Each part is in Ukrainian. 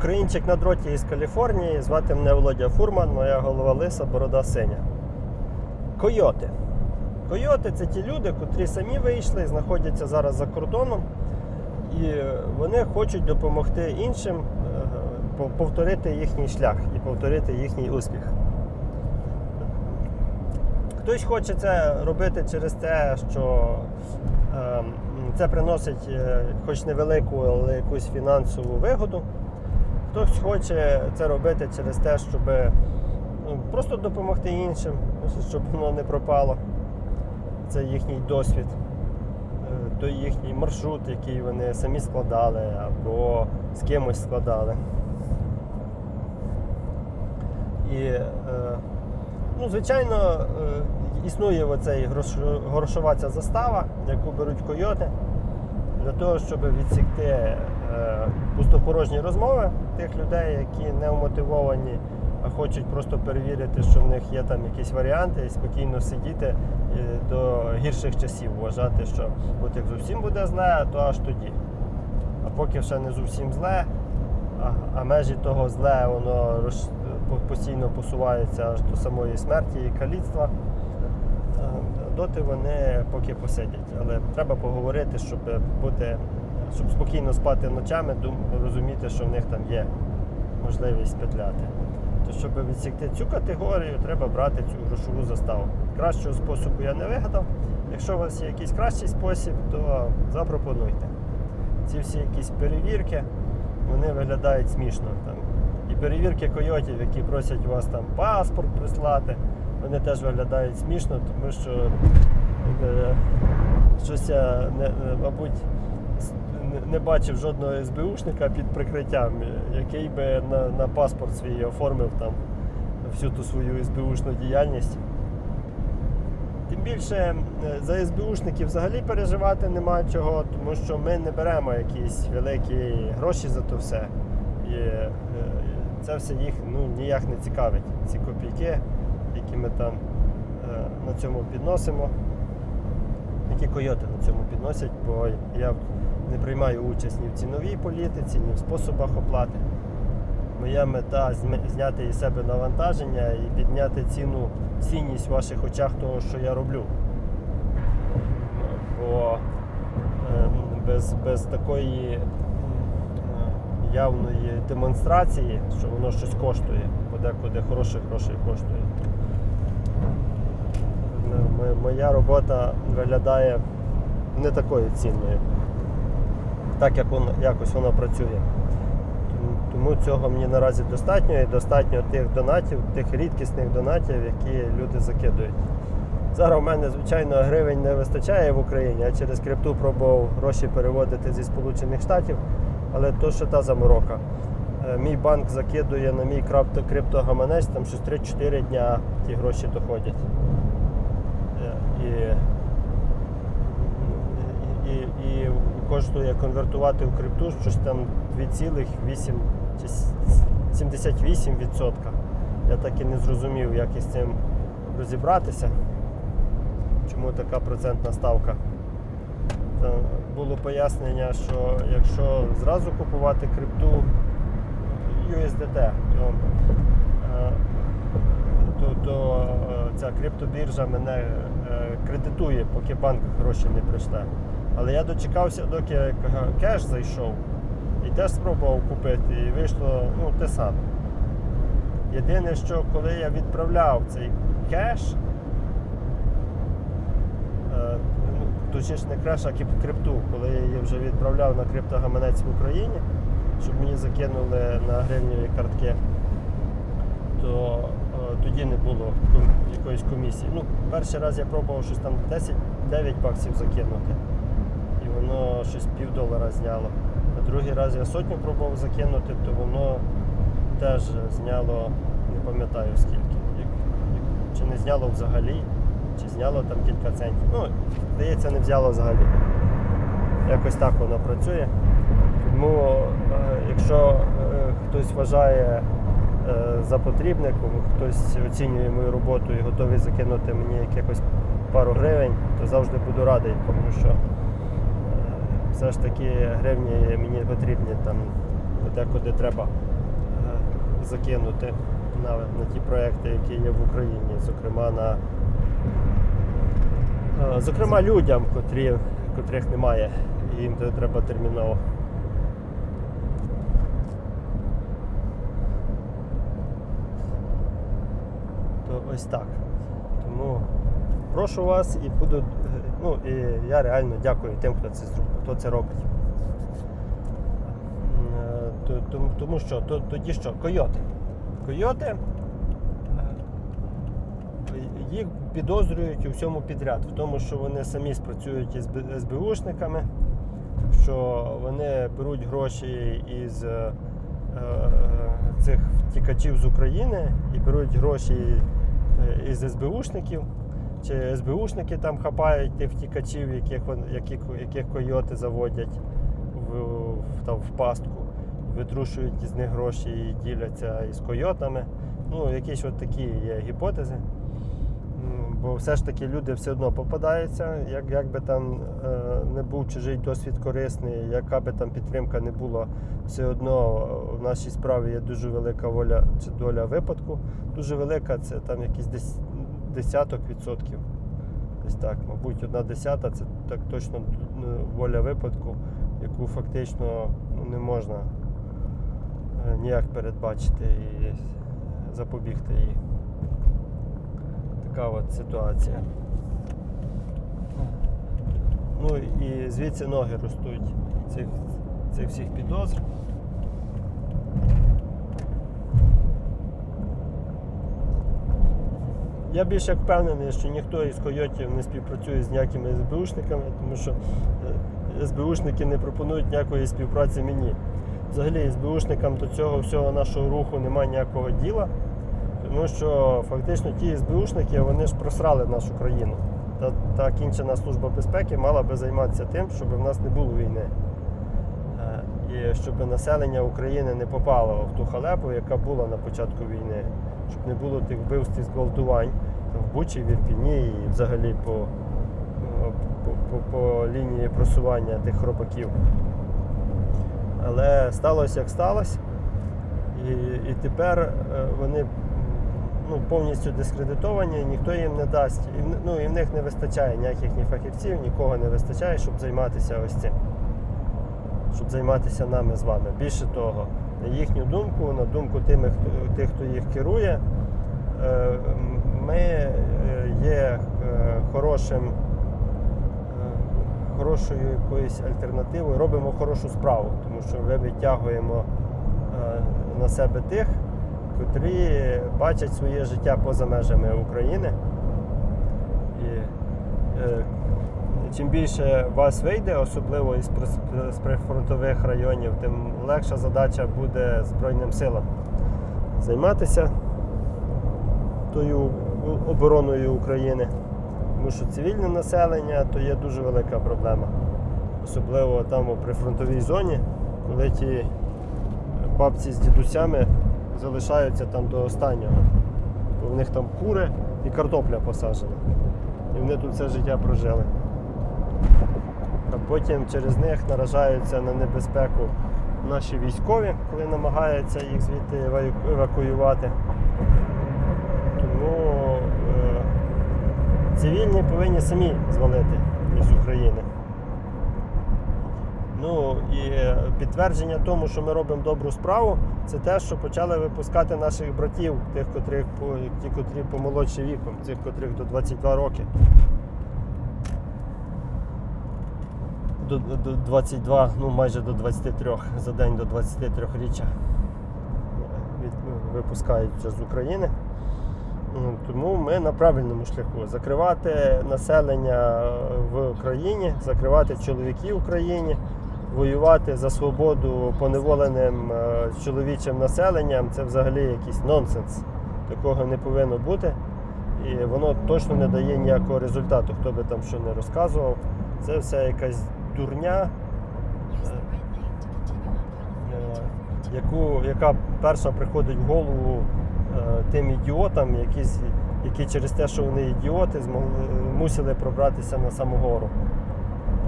Українчик на дроті із Каліфорнії. Звати мене Володя Фурман, моя голова лиса, борода синя. Койоти. Койоти це ті люди, котрі самі вийшли, знаходяться зараз за кордоном, і вони хочуть допомогти іншим е, повторити їхній шлях і повторити їхній успіх. Хтось хоче це робити через те, що е, це приносить е, хоч невелику, але якусь фінансову вигоду. Хтось хоче це робити через те, щоб ну, просто допомогти іншим, щоб воно не пропало. Це їхній досвід, е, той їхній маршрут, який вони самі складали або з кимось складали. І, е, ну, звичайно, е, існує оцей грошова ця застава, яку беруть койоти, для того, щоб відсікти пустопорожні розмови тих людей, які не вмотивовані, а хочуть просто перевірити, що в них є там якісь варіанти, і спокійно сидіти до гірших часів, вважати, що от як зовсім буде зле, то аж тоді. А поки ще не зовсім зле, а, а межі того зле, воно роз, постійно посувається аж до самої смерті і каліцтва. Е, Доти вони поки посидять. Але треба поговорити, щоб бути, щоб спокійно спати ночами, розуміти, що в них там є можливість петляти. То щоб відсікти цю категорію, треба брати цю грошову заставу. Кращого способу я не вигадав. Якщо у вас є якийсь кращий спосіб, то запропонуйте. Ці всі якісь перевірки, вони виглядають смішно. Там. І перевірки койотів, які просять у вас там паспорт прислати, вони теж виглядають смішно, тому що е, щось е, мабуть, не- бачив жодного СБУшника під прикриттям, який би на, на паспорт свій оформив там всю ту свою СБУшну діяльність. Тим більше за СБУшників взагалі переживати нема чого, тому що ми не беремо якісь великі гроші за то все. І е, це все їх ну, ніяк не цікавить. Ці копійки, які ми там е, на цьому підносимо, які койоти на цьому підносять, бо я не приймаю участь ні в ціновій політиці, ні в способах оплати. Моя мета зняти із себе навантаження і підняти ціну, цінність в ваших очах того, що я роблю. Бо ем, без, без такої е, явної демонстрації, що воно щось коштує, подекуди хороших грошей коштує. М- Моя робота виглядає не такою цінною, так як воно, якось воно працює. Тому- цього мені наразі достатньо і достатньо тих донатів, тих рідкісних донатів, які люди закидують. Зараз у мене, звичайно, гривень не вистачає в Україні. Я через крипту пробував гроші переводити зі Сполучених Штатів, але то ще та заморока. Е, Мій банк закидує на мій криптогаманець, там щось 3-4 дня ті гроші доходять. Е, І, і, і коштує конвертувати в крипту щось там 2,8 чи с- 78%. Я так і не зрозумів, як із цим розібратися, чому така процентна ставка. Та було пояснення, що якщо зразу купувати крипту USDT, то, е, то, то е, ця криптобіржа мене е, кредитує, поки банк гроші не прийшли. Але я дочекався, доки кеш зайшов і теж спробував купити, і вийшло ну, те саме. Єдине, що коли я відправляв цей кеш, е, ну, точніше не кеш, а крипту, коли я її вже відправляв на криптогаманець в Україні, щоб мені закинули на гривневі картки, то е, тоді не було якоїсь комісії. Ну, перший раз я пробував щось там 10-9 баксів закинути. Воно щось пів долара зняло. А другий раз я сотню пробував закинути, то воно теж зняло, не пам'ятаю скільки. Як- як- Чи не зняло взагалі, чи зняло там кілька центів. Ну, здається, не взяло взагалі. Якось так воно працює. Тому, е, якщо е, хтось вважає е, за потрібне, хтось оцінює мою роботу і готовий закинути мені якихось пару гривень, то завжди буду радий, тому що все ж таки гривні мені потрібні там Подекуди треба е, закинути на, на ті проекти, які є в Україні, зокрема на е, зокрема людям, котрі, котрих немає, і їм треба терміново. То ось так. Тому прошу вас і буду. Ну і я реально дякую тим, хто це зробить, хто це робить. Е, Тому, тому що тоді що? Койоти. Койоти е, їх підозрюють у всьому підряд, в тому, що вони самі спрацюють із СБУшниками, що вони беруть гроші із е, е, цих втікачів з України і беруть гроші із СБУшників. Чи СБУшники там хапають тих втікачів, яких, які, яких койоти заводять в, в, там, в пастку, витрушують із них гроші і діляться із койотами. Ну, якісь от такі є гіпотези. Бо все ж таки люди все одно попадаються, як, як би там е, не був чужий досвід корисний, яка би там підтримка не була, все одно в нашій справі є дуже велика воля чи доля випадку. Дуже велика це там якийсь десь десяток відсотків. Десь так, мабуть, одна десята це так точно ну, воля випадку, яку фактично ну, не можна е, ніяк передбачити і запобігти їй. Така от ситуація. Ну і звідси ноги ростуть цих, цих всіх підозр. Я більш як впевнений, що ніхто із койотів не співпрацює з ніякими СБУшниками, тому що е, СБУшники не пропонують ніякої співпраці мені. Взагалі СБУшникам до цього всього нашого руху немає ніякого діла, тому що фактично ті СБУшники вони ж просрали нашу країну. Та, та кінчена служба безпеки мала би займатися тим, щоб в нас не було війни. Е, І щоб населення України не попало в ту халепу, яка була на початку війни, щоб не було тих вбивств і зґвалтувань в Бучі, в Ірпіні і взагалі по, е, по, по, по лінії просування тих хробаків. Але сталося як сталося. І, і тепер е, вони ну, повністю дискредитовані, ніхто їм не дасть. І, ну, і в них не вистачає ніяких ні фахівців, нікого не вистачає, щоб займатися ось цим. Щоб займатися нами з вами. Більше того, їхню думку, на думку тими, тих, хто їх керує, е, ми е, є е, хорошим хорошою якоюсь альтернативою, робимо хорошу справу, тому що ми відтягуємо е, на себе тих, котрі бачать своє життя поза межами України. І чим більше вас вийде, особливо із прифронтових районів, тим легша задача буде Збройним силам займатися тою обороною України. Тому що цивільне населення то є дуже велика проблема. Особливо там у прифронтовій зоні, коли ті бабці з дідусями залишаються там до останнього. В них там кури і картопля посаджена. І вони тут все життя прожили. А потім через них наражаються на небезпеку наші військові, коли намагаються їх звідти евакуювати. Тому е, цивільні повинні самі звалити із України. Ну і е, підтвердження тому, що ми робимо добру справу, це те, що почали випускати наших братів, тих, котрих ті, котрі помолодші віком, цих, котрих до 22 роки. До, до 22, ну майже до 23, за день до 23 річчя від, випускають з України. Ну, Тому ми на правильному шляху. Закривати населення в країні, закривати чоловіків в країні, воювати за свободу поневоленим е, чоловічим населенням це взагалі якийсь нонсенс. Такого не повинно бути. І воно точно не дає ніякого результату, хто би там що не розказував. Це все якась дурня, е, яку, яка перша приходить в голову е, тим ідіотам, які, які через те, що вони ідіоти, змогли, мусили пробратися на саму гору.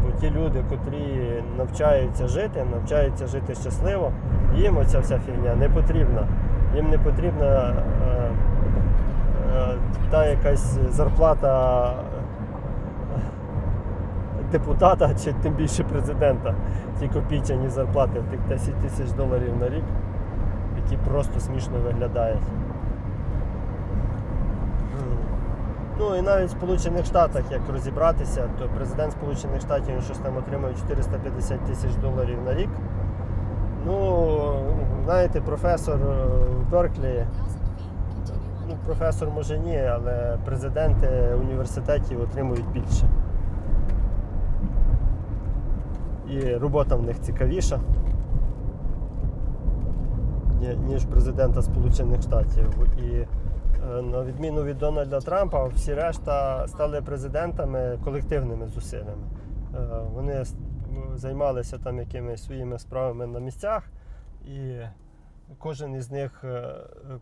Бо ті люди, котрі навчаються жити, навчаються жити щасливо, їм оця вся фігня не потрібна. Їм не потрібна е, е, та якась зарплата депутата чи тим більше президента. Ті копійчані зарплати тих 10 тисяч доларів на рік, які просто смішно виглядають. Ну і навіть в Сполучених Штатах, як розібратися, то президент Сполучених Штатів щось там отримує 450 тисяч доларів на рік. Ну, знаєте, професор е, Берклі, ну, професор може ні, але президенти університетів отримують більше. І робота в них цікавіша, ніж президента Сполучених Штатів. І е, на відміну від Дональда Трампа, всі решта стали президентами колективними зусиллями. Е, Вони займалися там якимись своїми справами на місцях, і кожен із них, е,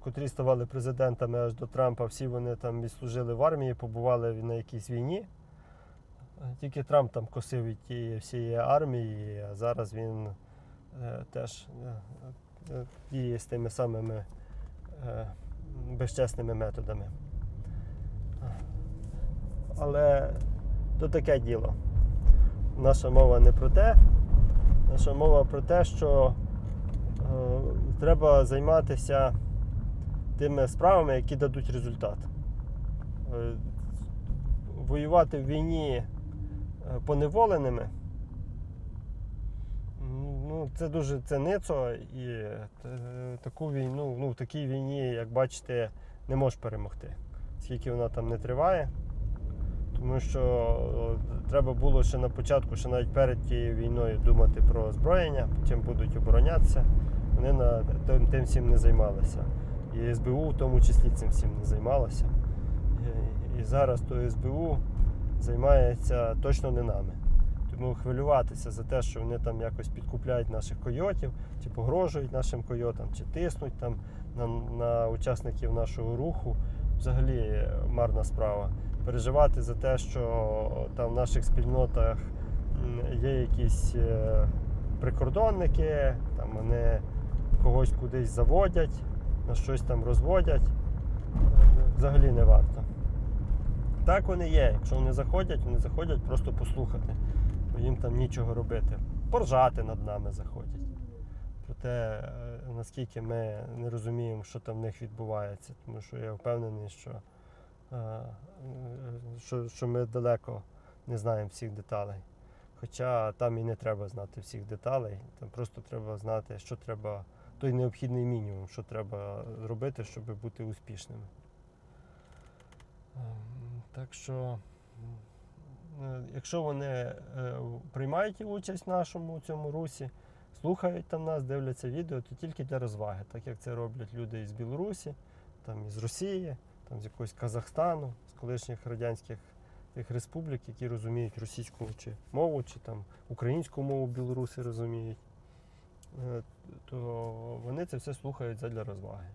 котрі ставали президентами аж до Трампа, всі вони там відслужили в армії, побували на якійсь війні. Тільки Трамп там косив від тієї всієї армії, а зараз він е, теж е, е, діє з тими самими безчесними методами. Але то таке діло. Наша мова не про те. Наша мова про те, що е, треба займатися тими справами, які дадуть результат. Е, воювати в війні поневоленими. Ну, це дуже це і е, таку війну, ну, в такій війні, як бачите, не можеш перемогти, скільки вона там не триває. Тому що треба було ще на початку, ще навіть перед тією війною думати про озброєння, чим будуть оборонятися. Вони на тим, тим всім не займалися. І СБУ в тому числі цим всім не займалося. І, і зараз то СБУ займається точно не нами. Тому хвилюватися за те, що вони там якось підкупляють наших койотів, чи погрожують нашим койотам, чи тиснуть там на, на учасників нашого руху, взагалі е, марна справа. Переживати за те, що там в наших спільнотах є якісь е, прикордонники, там вони когось кудись заводять, на щось там розводять, е, взагалі не варто. Так вони є. Якщо вони заходять, вони заходять просто послухати, бо їм там нічого робити. Поржати над нами заходять. Проте, е, наскільки ми не розуміємо, що там в них відбувається, тому що я впевнений, що, е, е, що, що ми далеко не знаємо всіх деталей. Хоча там і не треба знати всіх деталей, там просто треба знати, що треба, той необхідний мінімум, що треба робити, щоб бути успішними. Так що, е, якщо вони е, приймають участь в нашому цьому русі, слухають там нас, дивляться відео, то тільки для розваги, так як це роблять люди із Білорусі, там із Росії, там з якогось Казахстану, з колишніх радянських тих республік, які розуміють російську чи мову, чи там українську мову білоруси розуміють, е, то вони це все слухають задля розваги.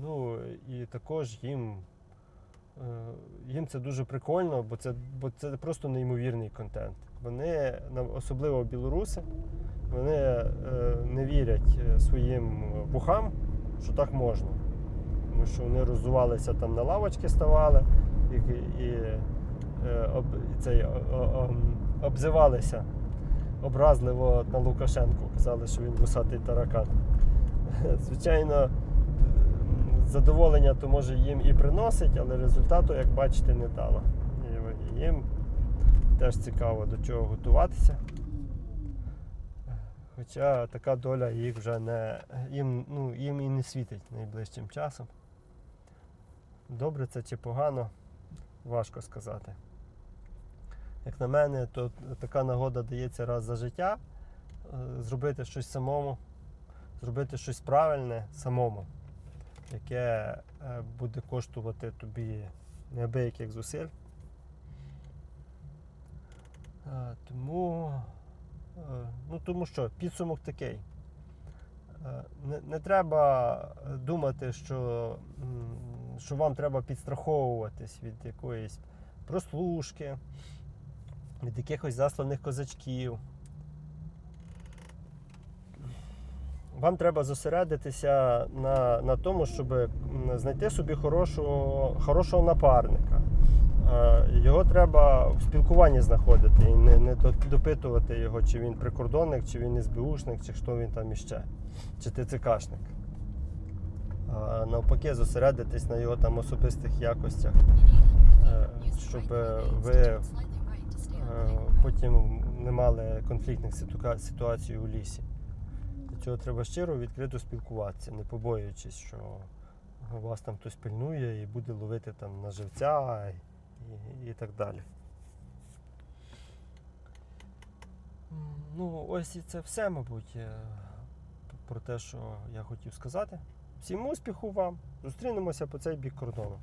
Ну і також їм, їм це дуже прикольно, бо це, бо це просто неймовірний контент. Вони, особливо білоруси, вони е, не вірять е, своїм вухам, що так можна. Тому що вони роззувалися там на лавочки ставали і, і, е, об, цей, обзивалися образливо на Лукашенку. Казали, що він вусатий таракан. Звичайно, задоволення то може їм і приносить, але результату, як бачите, не дало. І їм теж цікаво до чого готуватися. Хоча така доля їх вже не їм, ну, їм і не світить найближчим часом. Добре це чи погано, важко сказати. Як на мене, то така нагода дається раз за життя е, зробити щось самому, зробити щось правильне самому, яке е, буде коштувати тобі неабияких зусиль. Е, Тому, е, ну, тому що підсумок такий. Не, не треба думати, що, що вам треба підстраховуватись від якоїсь прослушки, від якихось засланих козачків. Вам треба зосередитися на, на тому, щоб знайти собі хорошого, хорошого напарника. Е, Його треба в спілкуванні знаходити і не, не допитувати його, чи він прикордонник, чи він СБУшник, чи хто він там іще, чи ТЦКшник. А навпаки, зосередитись на його там особистих якостях, е, щоб ви е, потім не мали конфліктних ситуацій у лісі. Цього треба щиро відкрито спілкуватися, не побоюючись, що вас там хтось пильнує і буде ловити там на живця і, і, і так далі. Ну, ось і це все, мабуть, е, про те, що я хотів сказати. Всім успіху вам! Зустрінемося по цей бік кордону.